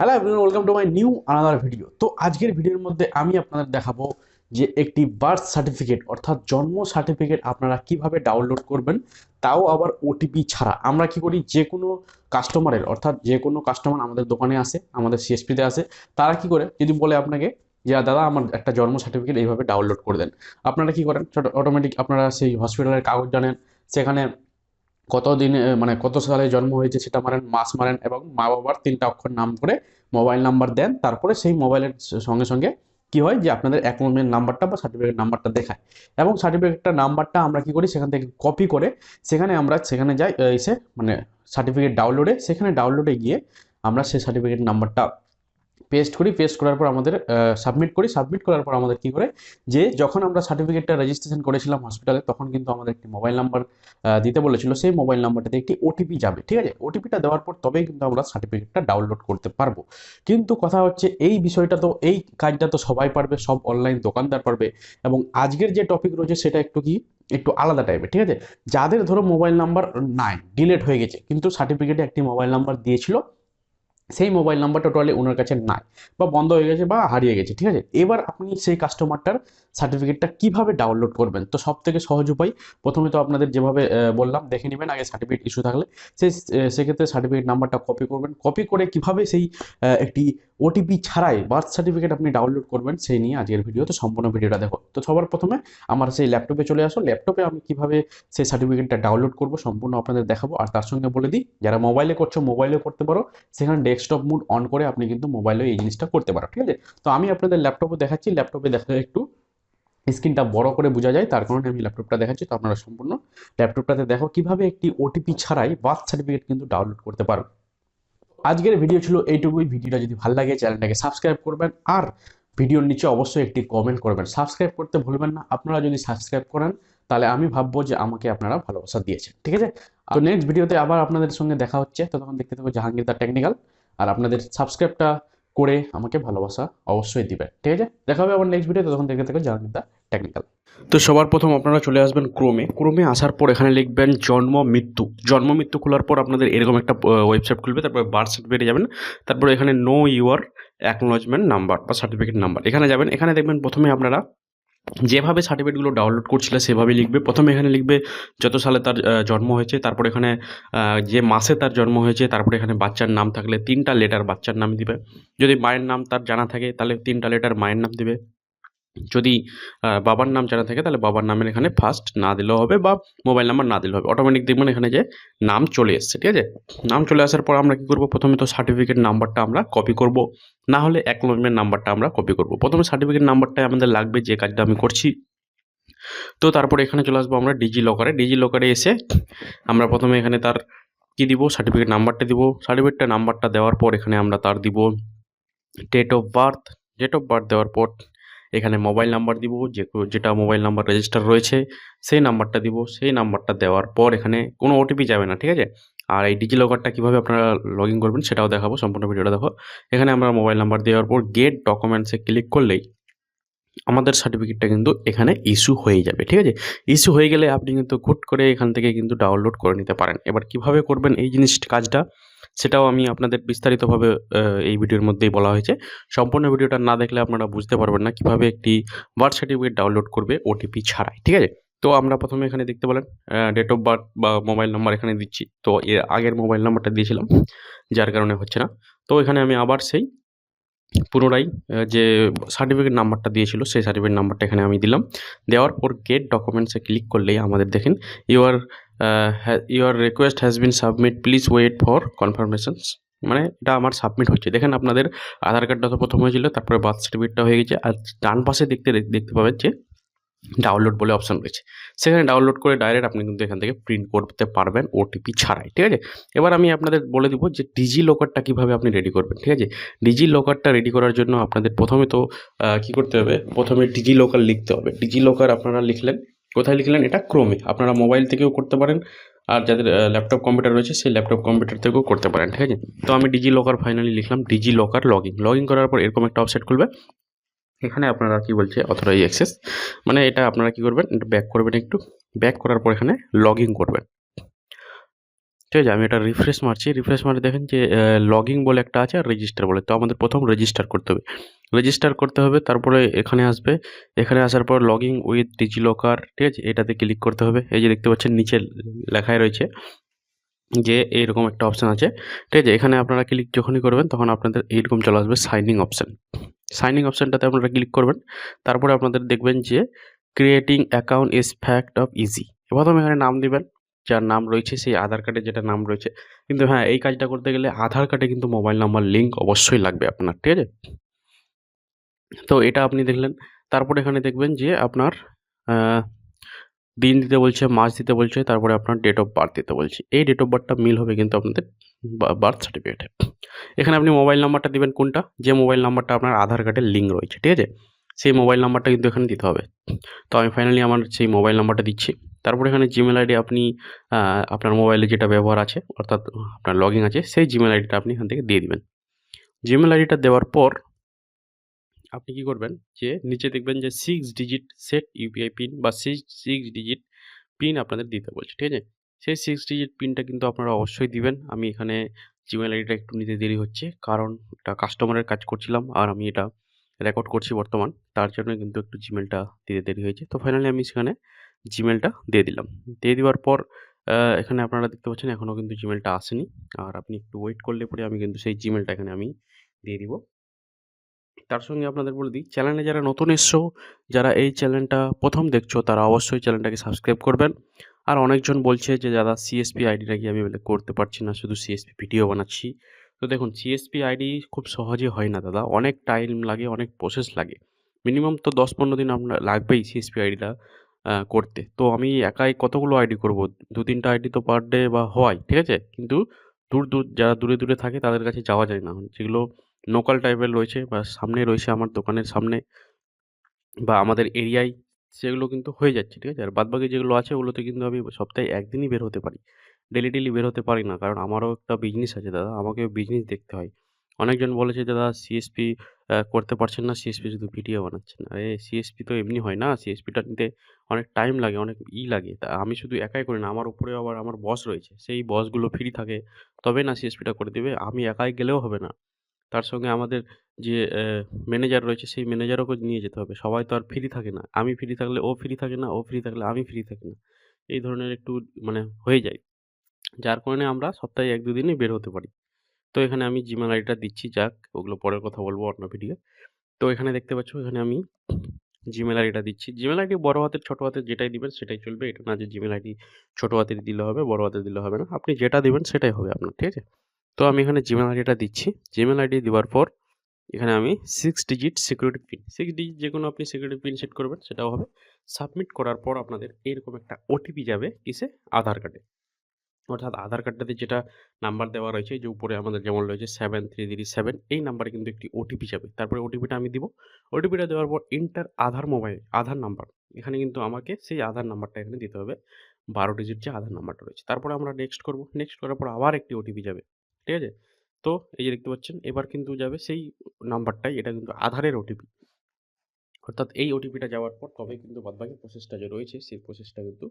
Hello everyone welcome to my new another video তো আজকের ভিডিওর মধ্যে আমি আপনাদের দেখাবো যে একটি বার্থ সার্টিফিকেট অর্থাৎ জন্ম সার্টিফিকেট আপনারা কীভাবে ডাউনলোড করবেন, তাও আবার ওটিপি ছাড়া। আমরা কি করি, যে কোনো কাস্টমারের অর্থাৎ যে কোনো কাস্টমার আমাদের দোকানে আসে, আমাদের সিএসপিতে আসে, তারা কি করে, যদি বলে আপনাকে যে দাদা, আমার একটা জন্ম সার্টিফিকেট এইভাবে ডাউনলোড করে দেন। আপনারা কি করেন অটোমেটিক আপনারা সেই হসপিটালের কাগজ জানেন, সেখানে কত দিনে মানে কত সালে জন্ম হয়েছে সেটা মারেন, মাস মারেন এবং মা বাবার তিনটা অক্ষর নাম করে মোবাইল নাম্বার দেন। তারপরে সেই মোবাইলের সঙ্গে সঙ্গে কি হয় যে আপনাদের অ্যাকাউন্টের নাম্বারটা বা সার্টিফিকেট নাম্বারটা দেখায়। এবং সার্টিফিকেটটা নাম্বারটা আমরা কি করি? সেখান থেকে কপি করে সেখানে আমরা, সেখানে যাই এসে মানে সার্টিফিকেট ডাউনলোডে সেখানে ডাউনলোডে গিয়ে আমরা সেই সার্টিফিকেট নাম্বারটা পেস্ট করি পেস্ট করার পর আমাদের সাবমিট করি। সাবমিট করার পর আমাদের কি করে? যে যখন আমরা সার্টিফিকেটটা রেজিস্ট্রেশন করেছিলাম হসপিটালে তখন কিন্তু আমাদের একটি মোবাইল নাম্বার দিতে বলেছিল। সেই মোবাইল নাম্বারটাতে একটি ওটিপি যাবে, ঠিক আছে? ওটিপিটা দেওয়ার পর তবেই কিন্তু আমরা সার্টিফিকেটটা ডাউনলোড করতে পারব। কিন্তু কথা হচ্ছে, এই বিষয়টা তো, এই কাজটা তো সবাই পারবে, সব অনলাইন দোকানদার পারবে। এবং আজকের যে টপিক রয়েছে, সেটা একটু কি? একটু আলাদা টাইপের ঠিক আছে? যাদের ধরো মোবাইল নাম্বার নাই ডিলেট হয়ে গেছে, কিন্তু সার্টিফিকেটে একটি মোবাইল নাম্বার দিয়েছিল সেই মোবাইল নাম্বারটা টোটালি ওনার কাছে নাই বা বন্ধ হয়ে গেছে বা হারিয়ে গেছে, ঠিক আছে? এবার আপনি সেই কাস্টমারটার সার্টিফিকেটটা কীভাবে ডাউনলোড করবেন? তো সব থেকে সহজ উপায়, প্রথমে তো আপনাদের যেভাবে বললাম, দেখে নেবেন, আগে সার্টিফিকেট ইস্যু থাকলে। সেই সেক্ষেত্রে সার্টিফিকেট নাম্বারটা কপি করবেন। কপি করে কীভাবে সেই একটি ওটিপি ছাড়াই বার্থ সার্টিফিকেট আপনি ডাউনলোড করবেন, সেই নিয়ে আজকের ভিডিও তো সম্পূর্ণ ভিডিওটা দেখো তো সবার প্রথমে আমার সেই ল্যাপটপে চলে আসো। ল্যাপটপে আমি কীভাবে সেই সার্টিফিকেটটা ডাউনলোড করব, সম্পূর্ণ আপনাদের দেখাবো। আর তার সঙ্গে বলে দিই, যারা মোবাইলে করছ মোবাইলেও করতে পারো, সেখানে ডেস্কটপ মুড অন করে আপনি কিন্তু মোবাইলেও এই জিনিসটা করতে পারো ঠিক আছে? তো আমি আপনাদের ল্যাপটপে দেখাচ্ছি ল্যাপটপে দেখা একটু স্ক্রিনটা বড় করে বোঝা যায়, তার কারণে আমি ল্যাপটপটা দেখাচ্ছি, তো আপনারা সম্পূর্ণ ল্যাপটপটাতে দেখো কীভাবে একটি ওটিপি ছাড়াই বার্থ সার্টিফিকেট কিন্তু ডাউনলোড করতে পারো। আজকের ভিডিও ছিল এইটুকুই, ভিডিওটা যদি ভালো লাগে চ্যানেলটাকে সাবস্ক্রাইব করবেন আর ভিডিওর নিচে অবশ্যই একটি কমেন্ট করবেন। সাবস্ক্রাইব করতে ভুলবেন না, আপনারা যদি সাবস্ক্রাইব করেন, তাহলে আমি ভাববো যে আমাকে আপনারা ভালোবাসা দিয়েছেন, ঠিক আছে? তো নেক্সট ভিডিওতে আবার আপনাদের সঙ্গে দেখা হচ্ছে, ততক্ষণ দেখতে থাকব জাহাঙ্গীর দা টেকনিক্যাল আর আপনাদের সাবস্ক্রাইবটা করে আমাকে ভালোবাসা অবশ্যই দিবেন। ঠিক আছে? দেখা হবে আবার নেক্সট ভিডিও তখন দেখতে থাকো জাহাঙ্গীর দা টেকনিক্যাল তো সবার প্রথম আপনারা চলে আসবেন ক্রোমে ক্রোমে আসার পর এখানে লিখবেন জন্ম মৃত্যু। জন্ম মৃত্যু খোলার পর আপনাদের এরকম একটা ওয়েবসাইট খুলবে, তারপরে বার্থ সার্টিফিকেটে যাবেন। তারপরে এখানে নো ইউর অ্যাকনোলজমেন্ট নাম্বার বা সার্টিফিকেট নাম্বার এখানে যাবেন, এখানে দেখবেন প্রথমে আপনারা যেভাবে সার্টিফিকেটগুলো ডাউনলোড করছিলে, সেভাবে লিখবে। প্রথমে এখানে লিখবে যত সালে তার জন্ম হয়েছে, তারপর এখানে যে মাসে তার জন্ম হয়েছে, তারপরে এখানে বাচ্চার নাম থাকলে তিনটা লেটার বাচ্চার নাম দিবে। যদি মায়ের নাম তার জানা থাকে, তাহলে তিনটা লেটার মায়ের নাম দিবে। যদি বাবার নাম জানা থাকে তাহলে বাবার নামের এখানে ফার্স্ট না দিলেও হবে বা মোবাইল নাম্বার না দিলেও হবে। অটোমেটিক দেখবেন এখানে যে নাম চলে এসছে, ঠিক আছে? নাম চলে আসার পর আমরা কী করব? প্রথমে তো সার্টিফিকেট নাম্বারটা আমরা কপি করব। না হলে অ্যাকনোলজমেন্ট নাম্বারটা আমরা কপি করব। প্রথমে সার্টিফিকেট নাম্বারটাই আমাদের লাগবে যে কাজটা আমি করছি। তো তারপরে এখানে চলে আসব আমরা ডিজি লকারে ডিজি লকারে এসে আমরা প্রথমে এখানে তার কী দিব? সার্টিফিকেট নাম্বারটা দিব। সার্টিফিকেটটা নাম্বারটা দেওয়ার পর এখানে আমরা তার দিব date of birth date of birth দেওয়ার পর এখানে মোবাইল নাম্বার দিব, যে যেটা মোবাইল নাম্বার রেজিস্টার রয়েছে, সেই নাম্বারটা দিব, সেই নাম্বারটা দেওয়ার পর এখানে কোনো ওটিপি যাবে না, ঠিক আছে? আর এই ডিজি লকারটা কীভাবে আপনারা লগ ইন করবেন সেটাও দেখাবো, সম্পূর্ণ ভিডিওটা দেখো। এখানে আমরা মোবাইল নাম্বার দেওয়ার পর গেট ডকুমেন্টসে ক্লিক করলেই আমাদের সার্টিফিকেটটা কিন্তু এখানে ইস্যু হয়ে যাবে, ঠিক আছে? ইস্যু হয়ে গেলে আপনি কিন্তু হুট করে এখান থেকে কিন্তু ডাউনলোড করে নিতে পারেন। এবার কীভাবে করবেন এই জিনিসটা কাজটা, সেটাও আমি আপনাদের বিস্তারিতভাবে এই ভিডিওর মধ্যেই বলা হয়েছে। সম্পূর্ণ ভিডিওটা না দেখলে আপনারা বুঝতে পারবেন না কীভাবে একটি বার্থ সার্টিফিকেট ডাউনলোড করবে ওটিপি ছাড়াই, ঠিক আছে? তো আমরা প্রথমে এখানে দেখতে পেলেন ডেট অফ বার্থ বা মোবাইল নাম্বার এখানে দিচ্ছি। তো এর আগের মোবাইল নাম্বারটা দিয়েছিলাম, যার কারণে হচ্ছে না। তো এখানে আমি আবার সেই পুনরায় যে সার্টিফিকেট নাম্বারটা দিয়েছিল, সেই সার্টিফিকেট নাম্বারটা এখানে আমি দিলাম। দেওয়ার পর গেট ডকুমেন্টসে ক্লিক করলেই আমাদের দেখেন your your request has been submit please wait for confirmations মানে এটা আমার সাবমিট হচ্ছে। দেখেন আপনাদের আধার কার্ডটা তো প্রথম হয়েছিল, তারপরে বার্থ সার্টিফিকেটটা হয়ে গেছে। আর ডান পাশে দেখতে দেখতে পাবেন যে ডাউনলোড বলে অপশান রয়েছে। সেখানে ডাউনলোড করে ডাইরেক্ট আপনি কিন্তু এখান থেকে প্রিন্ট করতে পারবেন ওটিপি ছাড়াই, ঠিক আছে? এবার আমি আপনাদের বলে দিব যে ডিজি লকারটা কীভাবে আপনি রেডি করবেন, ঠিক আছে? ডিজি লকারটা রেডি করার জন্য আপনাদের প্রথমে তো কী করতে হবে? প্রথমে ডিজি লকার লিখতে হবে। ডিজি লকার আপনারা লিখলেন, কোথায় লিখলেন? এটা ক্রোমে আপনারা মোবাইল থেকেও করতে পারেন, আর যাদের ল্যাপটপ কম্পিউটার রয়েছে, সেই ল্যাপটপ কম্পিউটার থেকেও করতে পারেন, ঠিক আছে? তো আমি ডিজি লকার ফাইনালি লিখলাম DigiLocker log in log in করার পর এরকম একটা ওয়েবসাইট খুলবে এখানে আপনারা কি বলছে অথরাইজ অ্যাক্সেস মানে এটা আপনারা কি করবেন, একটু ব্যাক করবেন একটু ব্যাক করার পর এখানে লগ করবেন। ঠিক আছে, আমি এটা রিফ্রেশ মারছি রিফ্রেশ মারে দেখেন যে লগিং বলে একটা আছে আর রেজিস্টার বলে, তো আমাদের প্রথম রেজিস্টার করতে হবে। রেজিস্টার করতে হবে, তারপরে এখানে আসবে, এখানে আসার পর লগিং উইথ ডিজিলকার ঠিক আছে, এটাতে ক্লিক করতে হবে। এই যে দেখতে পাচ্ছেন, নিচে লেখায় রয়েছে যে এইরকম একটা অপশান আছে, ঠিক আছে? এখানে আপনারা ক্লিক যখনই করবেন, তখন আপনাদের এইরকম চলে আসবে সাইনিং অপশান সাইনিং অপশানটাতে আপনারা ক্লিক করবেন, তারপরে আপনাদের দেখবেন যে creating account is fact of easy প্রথমে এখানে নাম দিবেন, যার নাম রয়েছে, সেই আধার কার্ডে যেটা নাম রয়েছে। কিন্তু হ্যাঁ এই কাজটা করতে গেলে আধার কার্ডে কিন্তু মোবাইল নাম্বার লিঙ্ক অবশ্যই লাগবে আপনার, ঠিক আছে? তো এটা আপনি দেখলেন। তারপরে এখানে দেখবেন যে আপনার দিন দিতে বলছে, মাস দিতে বলছে, তারপরে আপনার ডেট অফ বার্থ দিতে বলছে। এই ডেট অফ বার্থটা মিল হবে কিন্তু আপনাদের বার্থ সার্টিফিকেটে এখানে আপনি মোবাইল নাম্বারটা দিবেন কোনটা? যে মোবাইল নাম্বারটা আপনার আধার কার্ডের লিঙ্ক রয়েছে, ঠিক আছে? সেই মোবাইল নাম্বারটা কিন্তু এখানে দিতে হবে। তো আমি ফাইনালি আমার সেই মোবাইল নাম্বারটা দিচ্ছি। তারপরে এখানে জিমেল আইডি আপনি আপনার মোবাইলে যেটা ব্যবহার আছে, অর্থাৎ আপনার লগিং আছে, সেই জিমেল আইডিটা আপনি এখান থেকে দিয়ে দেবেন। জিমেল আইডিটা দেওয়ার পর আপনি কি করবেন? যে নিচে দেখবেন যে six digit set UPI pin বা সিক্স সিক্স ডিজিট পিন আপনাদের দিতে বলছে, ঠিক আছে? সেই সিক্স ডিজিট পিনটা কিন্তু আপনারা অবশ্যই দিবেন। আমি এখানে জিমেল আইডিটা একটু নিতে দেরি হচ্ছে, কারণ এটা কাস্টমারের কাজ করছিলাম আর আমি এটা রেকর্ড করছি বর্তমান। তার জন্য কিন্তু একটু জিমেলটা দিতে দেরি হয়েছে। তো ফাইনালি আমি সেখানে জিমেলটা দিয়ে দিলাম। দিয়ে দেওয়ার পর এখানে আপনারা দেখতে পাচ্ছেন এখনও কিন্তু জিমেলটা আসেনি। আর আপনি একটু ওয়েট করলে পরে আমি কিন্তু সেই জিমেলটা এখানে আমি দিয়ে দিব। তার সঙ্গে আপনাদের বলে দিই চ্যানেলে যারা নতুন এসছো, যারা এই চ্যানেলটা প্রথম দেখছ, তারা অবশ্যই চ্যানেলটাকে সাবস্ক্রাইব করবেন। আর অনেকজন বলছে যে, দাদা সিএসপি আইডি নাকি আমি করতে পারছি না, শুধু সিএসপি ভিডিও বানাচ্ছি? তো দেখুন সিএসপি আইডি খুব সহজে হয় না, দাদা। অনেক টাইম লাগে, অনেক প্রসেস লাগে। মিনিমাম তো দশ পনেরো দিন আপনার লাগবেই সিএসপি আইডিটা করতে। তো আমি একাই কতগুলো আইডি করব? দু তিনটা আইডি তো পার ডে বা হয়, ঠিক আছে? কিন্তু দূর দূর, যারা দূরে দূরে থাকে, তাদের কাছে যাওয়া যায় না। যেগুলো লোকাল টাইপের রয়েছে বা সামনে রয়েছে আমার দোকানের সামনে বা আমাদের এরিয়ায় সেগুলো কিন্তু হয়ে যাচ্ছে, ঠিক আছে? আর বাদবাকি যেগুলো আছে ওগুলোতে কিন্তু আমি সপ্তাহে একদিনই বের হতে পারি। ডেলি ডেলি বের হতে পারি না, কারণ আমারও একটা বিজনেস আছে দাদা, আমাকেও বিজনেস দেখতে হয়। অনেকজন বলেছে দাদা সিএসপি করতে পারছেন না সিএসপি শুধু ভিডিও বানাচ্ছেন। আরে সিএসপি তো এমনি হয় না সিএসপিটা নিতে অনেক টাইম লাগে, অনেক ই লাগে। তা আমি শুধু একাই করি না, আমার উপরে আবার আমার বস রয়েছে, সেই বসগুলো ফ্রি থাকে, তবে না সিএসপিটা করে দেবে, আমি একাই গেলেও হবে না। তার সঙ্গে আমাদের যে ম্যানেজার রয়েছে সেই ম্যানেজারকেও নিয়ে যেতে হবে। সবাই তো আর ফ্রি থাকে না। আমি ফ্রি থাকলে ও ফ্রি থাকে না, ও ফ্রি থাকলে আমি ফ্রি থাকি না। এই ধরনের একটু মানে হয়ে যায়। যার কারণে আমরা সপ্তাহে এক, দুদিনই বের হতে পারি। তো এখানে আমি জিমেল আইডিটা দিচ্ছি, যাক, ওগুলো পরের কথা বলব অন্য ভিডিও তো এখানে দেখতে পাচ্ছ, এখানে আমি জিমেল আইডিটা দিচ্ছি। জিমেল আইডি বড় হাতের, ছোটো হাতের যেটাই দিবেন সেটাই চলবে। এটা না যে জিমেল আইডি ছোটো হাতের দিলে হবে, বড় হাতের দিলে হবে না। আপনি যেটা দিবেন সেটাই হবে আপনার, ঠিক আছে? তো আমি এখানে জিমেল আইডিটা দিচ্ছি। জিমেল আইডি দেওয়ার পর এখানে আমি six digit security pin six digit যে কোনো আপনি সিকিউরিটি পিন সেট করবেন, সেটাও হবে। সাবমিট করার পর আপনাদের এরকম একটা ওটিপি যাবে কিসে? আধার কার্ডে অর্থাৎ আধার কার্ডটাতে যেটা নাম্বার দেওয়া রয়েছে, যে উপরে আমাদের যেমন রয়েছে সেভেন থ্রি থ্রি সেভেন এই নাম্বারে কিন্তু একটি ওটিপি যাবে। তারপরে ওটিপিটা আমি দিব। ওটিপিটা দেওয়ার পর enter Aadhaar mobile Aadhaar number এখানে কিন্তু আমাকে সেই আধার নাম্বারটা এখানে দিতে হবে। বারো ডিজিট যে আধার নাম্বারটা রয়েছে। তারপরে আমরা নেক্সট করব। নেক্সট করার পর আবার একটি ওটিপি যাবে। ঠিক আছে? তো এই যে দেখতে পাচ্ছেন এবার কিন্তু যাবে সেই নাম্বারটাই এটা কিন্তু আধারের ওটিপি অর্থাৎ এই ওটিপিটা যাওয়ার পর তবে কিন্তু বাদবাকি প্রসেসটা যে রয়েছে সেই প্রসেসটা কিন্তু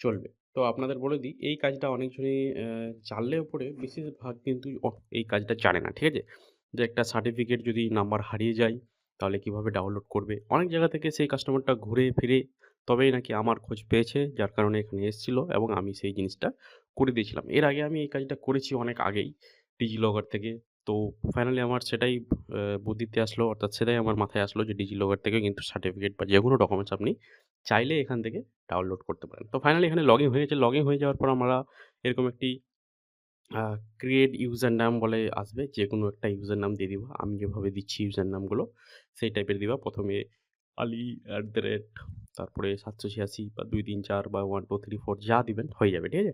চলবে। তো আপনাদের বলে দিই এই কাজটা অনেকজনই আহ, জানলেও পরে বেশিরভাগ কিন্তু এই কাজটা জানে না ঠিক আছে? যে একটা সার্টিফিকেট যদি নাম্বার হারিয়ে যায় তাহলে কীভাবে ডাউনলোড করবে? অনেক জায়গা থেকে সেই কাস্টমারটা ঘুরে ফিরে তবেই নাকি আমার খোঁজ পেয়েছে, যার কারণে এখানে এসেছিল এবং আমি সেই জিনিসটা করে দিয়েছিলাম। এর আগে আমি এই কাজটা করেছি অনেক আগেই ডিজিলকার থেকে। তো ফাইনালি আমার সেটাই বুদ্ধিতে আসলো, অর্থাৎ সেটাই আমার মাথায় আসলো যে ডিজিলকার থেকে কিন্তু সার্টিফিকেট বা যে কোনো ডকুমেন্টস আপনি চাইলে এখান থেকে ডাউনলোড করতে পারেন। তো ফাইনালি এখানে লগ ইন হয়ে হয়েছে লগ ইন হয়ে যাওয়ার পর আমরা এরকম একটি ক্রিয়েট ইউজার নাম বলে আসবে। যে কোনো একটা ইউজার নাম দিয়ে দিবা। আমি যেভাবে দিচ্ছি ইউজার নামগুলো সেই টাইপের দিবা। প্রথমে আলি অ্যাট দ্য রেট তারপরে সাতশো ছিয়াশি বা দুই তিন চার বা ওয়ান টু থ্রি ফোর যা দিবেন হয়ে যাবে, ঠিক আছে?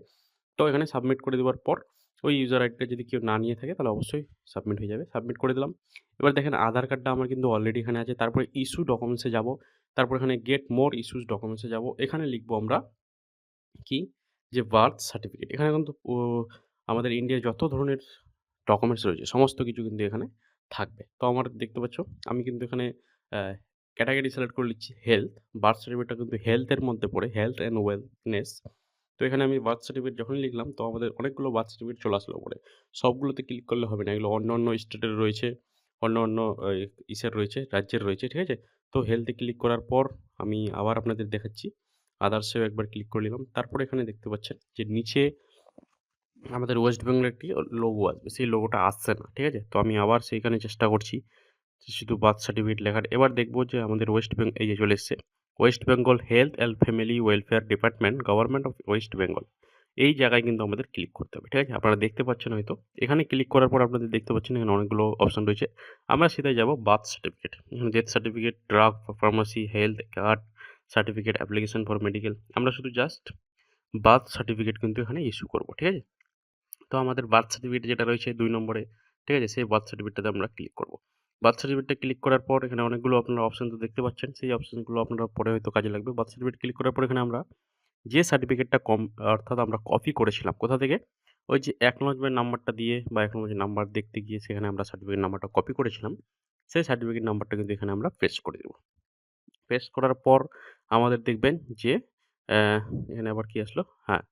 তো এখানে সাবমিট করে দেওয়ার পর ওই ইউজার আইডিটা যদি কেউ না নিয়ে থাকে তাহলে অবশ্যই সাবমিট হয়ে যাবে সাবমিট করে দিলাম। এবার দেখেন আধার কার্ডটা আমার কিন্তু অলরেডি এখানে আছে, তারপরে ইস্যু ডকুমেন্টসে যাব, তারপর এখানে গেট মোর ইস্যুস ডকুমেন্টসে যাব, এখানে লিখব আমরা কি? যে বার্থ সার্টিফিকেট এখানে কিন্তু আমাদের ইন্ডিয়ায় যত ধরনের ডকুমেন্টস রয়েছে, সমস্ত কিছু কিন্তু এখানে থাকবে। তো আমার দেখতে পাচ্ছ, আমি কিন্তু এখানে ক্যাটাগরি সিলেক্ট করে নিচ্ছি হেলথ বার্থ সার্টিফিকেটটা কিন্তু হেলথের মধ্যে পড়ে হেলথ অ্যান্ড ওয়েলনেস তো এখানে আমি বার্থ সার্টিফিকেট যখনই লিখলাম, তো আমাদের অনেকগুলো বার্থ সার্টিফিকেট চলে আসলো ওপরে সবগুলোতে ক্লিক করলে হবে না, এগুলো অন্য অন্য স্টেটের রয়েছে, অন্য অন্য ইসের রয়েছে, রাজ্যের রয়েছে, ঠিক আছে? তো হেলথে ক্লিক করার পর আমি আবার আপনাদের দেখাচ্ছি। আদার্সেও একবার ক্লিক করে নিলাম। তারপরে এখানে দেখতে পাচ্ছেন যে নিচে আমাদের ওয়েস্ট বেঙ্গলের একটি লোগো আসবে। সেই লোগোটা আসছে না, ঠিক আছে? তো আমি আবার সেইখানে চেষ্টা করছি। শুধু বার্থ সার্টিফিকেট লেখার, এবার দেখব যে আমাদের ওয়েস্ট বেঙ্গল এই যে চলে এসছে। West Bengal health and family welfare department, government of West Bengal. এই জায়গায় কিন্তু আমাদের ক্লিক করতে হবে, ঠিক আছে? আপনারা দেখতে পাচ্ছেন হয়তো। এখানে ক্লিক করার পর আপনাদের দেখতে পাচ্ছেন এখানে অনেকগুলো অপশন রয়েছে। আমরা সেটাই যাব বার্থ সার্টিফিকেট। এখানে death certificate, drug pharmacy, health card, certificate, application for medical. আমরা শুধু জাস্ট বার্থ সার্টিফিকেট কিন্তু এখানে ইস্যু করব, ঠিক আছে? তো আমাদের বার্থ সার্টিফিকেট যেটা রয়েছে দুই নম্বরে, ঠিক আছে? সেই বার্থ সার্টিফিকেটটাতে আমরা ক্লিক করব। বার্থ সার্টিফিকেটটা ক্লিক করার পর এখানে অনেকগুলো আপনারা অপশন তো দেখতে পাচ্ছেন। সেই অপশনগুলো আপনারা পরে হয়তো কাজে লাগবে। বার্থ সার্টিফিকেট ক্লিক করার পর এখানে আমরা যে সার্টিফিকেটটা কম, অর্থাৎ আমরা কপি করেছিলাম, কোথা থেকে? ওই যে অ্যাকনোলজমেন্ট নাম্বারটা দিয়ে বা অ্যাকনোলজ নাম্বার দেখতে গিয়ে সেখানে আমরা সার্টিফিকেট নাম্বারটা কপি করেছিলাম। সেই সার্টিফিকেট নাম্বারটা কিন্তু এখানে আমরা পেস্ট করে দেবো। পেস্ট করার পর আমাদের দেখবেন যে এখানে আবার কি আসলো? হ্যাঁ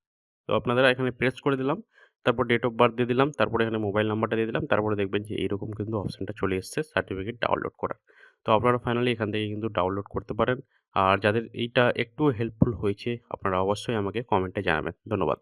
তো আপনারা এখানে প্রেস করে দিলাম। তারপর ডেট অফ বার্থ দিয়ে দিলাম, তারপরে এখানে মোবাইল নাম্বারটা দিয়ে দিলাম, তারপরে দেখবেন যে এইরকম কিন্তু অপশানটা চলে এসছে সার্টিফিকেট ডাউনলোড করার। তো আপনারা ফাইনালি এখান থেকে কিন্তু ডাউনলোড করতে পারেন। আর যাদের এইটা একটু হেল্পফুল হয়েছে, আপনারা অবশ্যই আমাকে কমেন্টে জানাবেন। ধন্যবাদ।